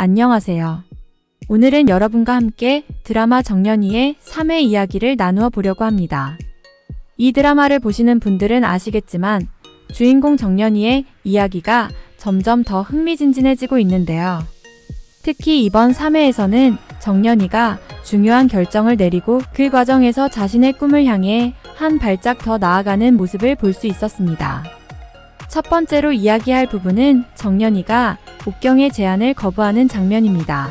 안녕하세요. 오늘은 여러분과 함께 드라마 정년이의 3회 이야기를 나누어 보려고 합니다. 이 드라마를 보시는 분들은 아시겠지만 주인공 정년이의 이야기가 점점 더 흥미진진해지고 있는데요. 특히 이번 3회에서는 정년이가 중요한 결정을 내리고 그 과정에서 자신의 꿈을 향해 한 발짝 더 나아가는 모습을 볼 수 있었습니다. 첫 번째로 이야기할 부분은 정년이가 옥경의 제안을 거부하는 장면입니다.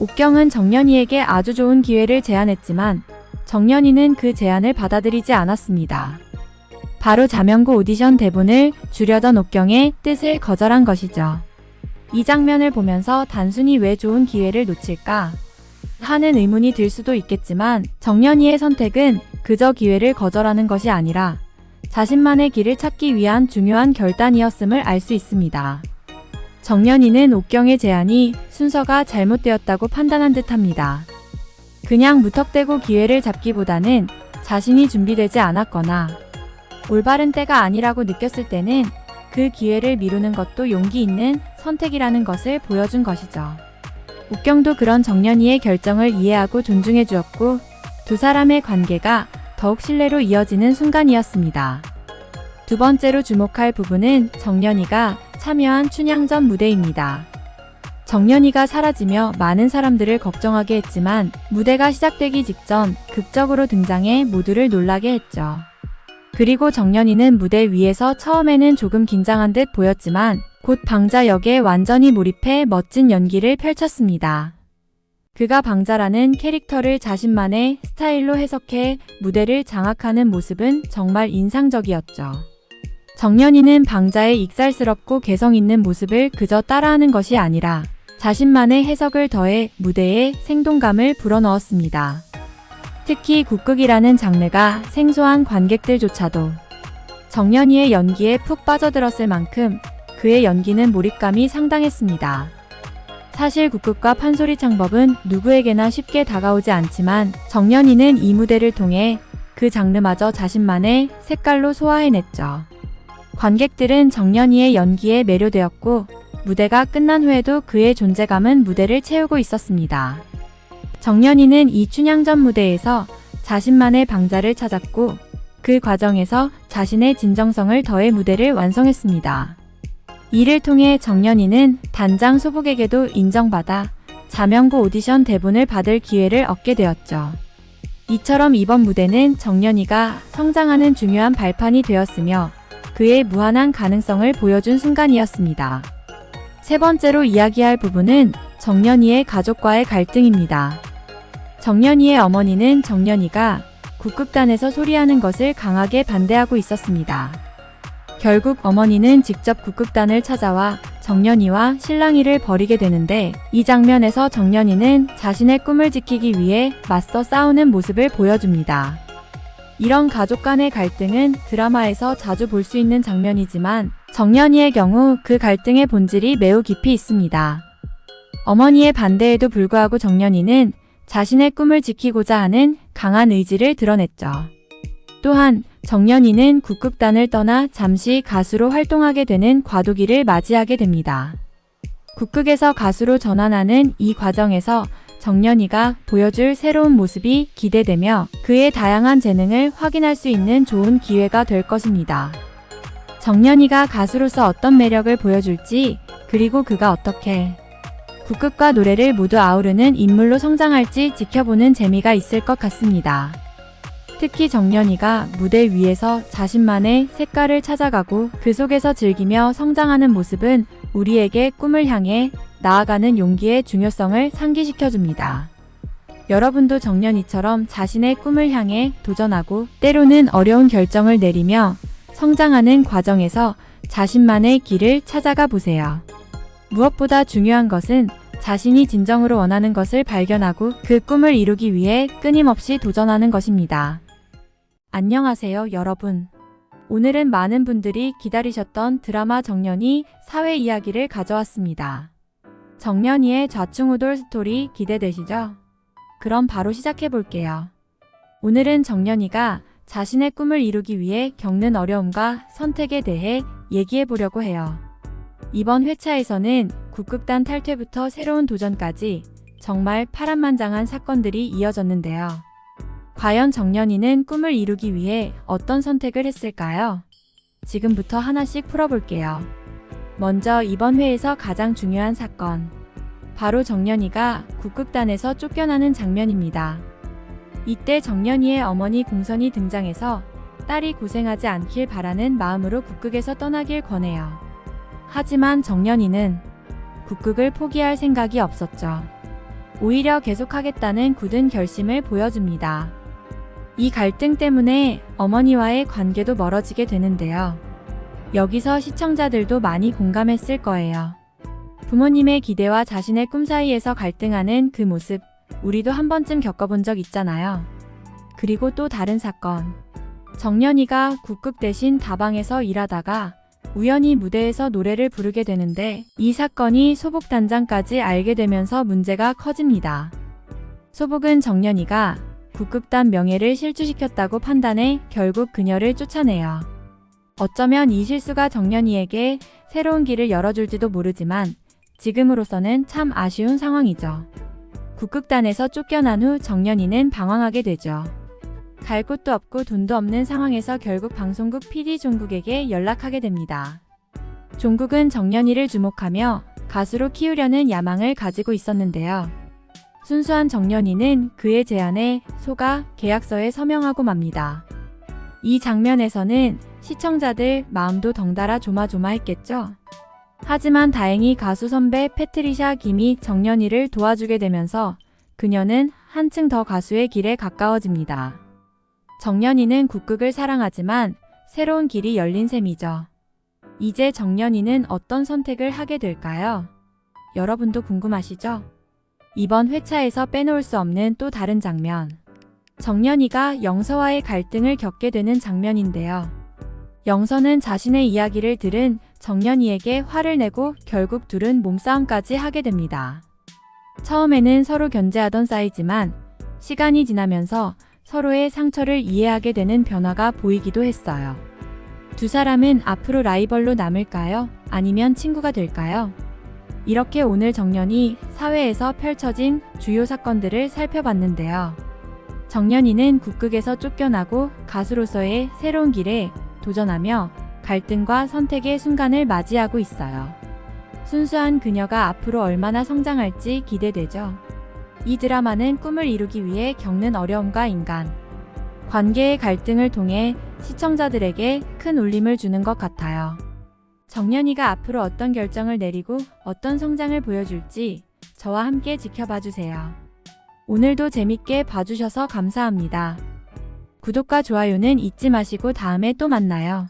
옥경은 정년이에게 아주 좋은 기회를 제안했지만 정년이는 그 제안을 받아들이지 않았습니다. 바로 자명고 오디션 대본을 주려던 옥경의 뜻을 거절한 것이죠. 이 장면을 보면서 단순히 왜 좋은 기회를 놓칠까 하는 의문이 들 수도 있겠지만 정년이의 선택은 그저 기회를 거절하는 것이 아니라 자신만의 길을 찾기 위한 중요한 결단이었음을 알 수 있습니다. 정년이는 옥경의 제안이 순서가 잘못되었다고 판단한 듯 합니다. 그냥 무턱대고 기회를 잡기보다는 자신이 준비되지 않았거나 올바른 때가 아니라고 느꼈을 때는 그 기회를 미루는 것도 용기 있는 선택이라는 것을 보여준 것이죠. 옥경도 그런 정년이의 결정을 이해하고 존중해 주었고 두 사람의 관계가 더욱 신뢰로 이어지는 순간이었습니다. 두 번째로 주목할 부분은 정년이가 참여한 춘향전 무대입니다. 정년이가 사라지며 많은 사람들을 걱정하게 했지만 무대가 시작되기 직전 극적으로 등장해 모두를 놀라게 했죠. 그리고 정년이는 무대 위에서 처음에는 조금 긴장한 듯 보였지만 곧 방자 역에 완전히 몰입해 멋진 연기를 펼쳤습니다. 그가 방자라는 캐릭터를 자신만의 스타일로 해석해 무대를 장악하는 모습은 정말 인상적이었죠. 정년이는 방자의 익살스럽고 개성 있는 모습을 그저 따라하는 것이 아니라 자신만의 해석을 더해 무대에 생동감을 불어넣었습니다. 특히 국극이라는 장르가 생소한 관객들조차도 정년이의 연기에 푹 빠져들었을 만큼 그의 연기는 몰입감이 상당했습니다. 사실 국극과 판소리 창법은 누구에게나 쉽게 다가오지 않지만 정년이는 이 무대를 통해 그 장르마저 자신만의 색깔로 소화해냈죠. 관객들은 정년이의 연기에 매료되었고 무대가 끝난 후에도 그의 존재감은 무대를 채우고 있었습니다. 정년이는 이 춘향전 무대에서 자신만의 방자를 찾았고 그 과정에서 자신의 진정성을 더해 무대를 완성했습니다. 이를 통해 정년이는 단장 소복에게도 인정받아 자명고 오디션 대본을 받을 기회를 얻게 되었죠. 이처럼 이번 무대는 정년이가 성장하는 중요한 발판이 되었으며 그의 무한한 가능성을 보여준 순간이었습니다. 세 번째로 이야기할 부분은 정년이의 가족과의 갈등입니다. 정년이의 어머니는 정년이가 국극단에서 소리하는 것을 강하게 반대하고 있었습니다. 결국 어머니는 직접 국극단을 찾아와 정년이와 실랑이를 벌이게 되는데 이 장면에서 정년이는 자신의 꿈을 지키기 위해 맞서 싸우는 모습을 보여줍니다. 이런 가족 간의 갈등은 드라마에서 자주 볼 수 있는 장면이지만 정년이의 경우 그 갈등의 본질이 매우 깊이 있습니다. 어머니의 반대에도 불구하고 정년이는 자신의 꿈을 지키고자 하는 강한 의지를 드러냈죠. 또한 정년이는 국극단을 떠나 잠시 가수로 활동하게 되는 과도기를 맞이하게 됩니다. 국극에서 가수로 전환하는 이 과정에서 정년이가 보여줄 새로운 모습이 기대되며 그의 다양한 재능을 확인할 수 있는 좋은 기회가 될 것입니다. 정년이가 가수로서 어떤 매력을 보여줄지 그리고 그가 어떻게 국극과 노래를 모두 아우르는 인물로 성장할지 지켜보는 재미가 있을 것 같습니다. 특히 정년이가 무대 위에서 자신만의 색깔을 찾아가고 그 속에서 즐기며 성장하는 모습은 우리에게 꿈을 향해 나아가는 용기의 중요성을 상기시켜줍니다. 여러분도 정년이처럼 자신의 꿈을 향해 도전하고 때로는 어려운 결정을 내리며 성장하는 과정에서 자신만의 길을 찾아가 보세요. 무엇보다 중요한 것은 자신이 진정으로 원하는 것을 발견하고 그 꿈을 이루기 위해 끊임없이 도전하는 것입니다. 안녕하세요, 여러분. 오늘은 많은 분들이 기다리셨던 드라마 정년이 사회 이야기를 가져왔습니다. 정년이의 좌충우돌 스토리 기대되시죠? 그럼 바로 시작해 볼게요. 오늘은 정년이가 자신의 꿈을 이루기 위해 겪는 어려움과 선택에 대해 얘기해 보려고 해요. 이번 회차에서는 국극단 탈퇴부터 새로운 도전까지 정말 파란만장한 사건들이 이어졌는데요. 과연 정연이는 꿈을 이루기 위해 어떤 선택을 했을까요? 지금부터 하나씩 풀어볼게요. 먼저 이번 회에서 가장 중요한 사건. 바로 정연이가 국극단에서 쫓겨나는 장면입니다. 이때 정연이의 어머니 공선이 등장해서 딸이 고생하지 않길 바라는 마음으로 국극에서 떠나길 권해요. 하지만 정연이는 국극을 포기할 생각이 없었죠. 오히려 계속하겠다는 굳은 결심을 보여줍니다. 이 갈등 때문에 어머니와의 관계도 멀어지게 되는데요. 여기서 시청자들도 많이 공감했을 거예요. 부모님의 기대와 자신의 꿈 사이에서 갈등하는 그 모습, 우리도 한 번쯤 겪어본 적 있잖아요. 그리고 또 다른 사건. 정연이가 국극 대신 다방에서 일하다가 우연히 무대에서 노래를 부르게 되는데 이 사건이 소복 단장까지 알게 되면서 문제가 커집니다. 소복은 정연이가 국극단 명예를 실추시켰다고 판단해 결국 그녀를 쫓아내요. 어쩌면 이 실수가 정연이에게 새로운 길을 열어줄지도 모르지만 지금으로서는 참 아쉬운 상황이죠. 국극단에서 쫓겨난 후 정연이는 방황하게 되죠. 갈 곳도 없고 돈도 없는 상황에서 결국 방송국 PD 종국에게 연락하게 됩니다. 종국은 정연이를 주목하며 가수로 키우려는 야망을 가지고 있었는데요. 순수한 정연이는 그의 제안에 속아 계약서에 서명하고 맙니다. 이 장면에서는 시청자들 마음도 덩달아 조마조마했겠죠. 하지만 다행히 가수 선배 패트리샤 김이 정연이를 도와주게 되면서 그녀는 한층 더 가수의 길에 가까워집니다. 정연이는 국극을 사랑하지만 새로운 길이 열린 셈이죠. 이제 정연이는 어떤 선택을 하게 될까요? 여러분도 궁금하시죠? 이번 회차에서 빼놓을 수 없는 또 다른 장면. 정연이가 영서와의 갈등을 겪게 되는 장면인데요. 영서는 자신의 이야기를 들은 정연이에게 화를 내고 결국 둘은 몸싸움까지 하게 됩니다. 처음에는 서로 견제하던 사이지만 시간이 지나면서 서로의 상처를 이해하게 되는 변화가 보이기도 했어요. 두 사람은 앞으로 라이벌로 남을까요? 아니면 친구가 될까요? 이렇게 오늘 정연이 사회에서 펼쳐진 주요 사건들을 살펴봤는데요. 정연이는 국극에서 쫓겨나고 가수로서의 새로운 길에 도전하며 갈등과 선택의 순간을 맞이하고 있어요. 순수한 그녀가 앞으로 얼마나 성장할지 기대되죠. 이 드라마는 꿈을 이루기 위해 겪는 어려움과 인간, 관계의 갈등을 통해 시청자들에게 큰 울림을 주는 것 같아요. 정연이가 앞으로 어떤 결정을 내리고 어떤 성장을 보여줄지 저와 함께 지켜봐 주세요. 오늘도 재밌게 봐주셔서 감사합니다. 구독과 좋아요는 잊지 마시고 다음에 또 만나요.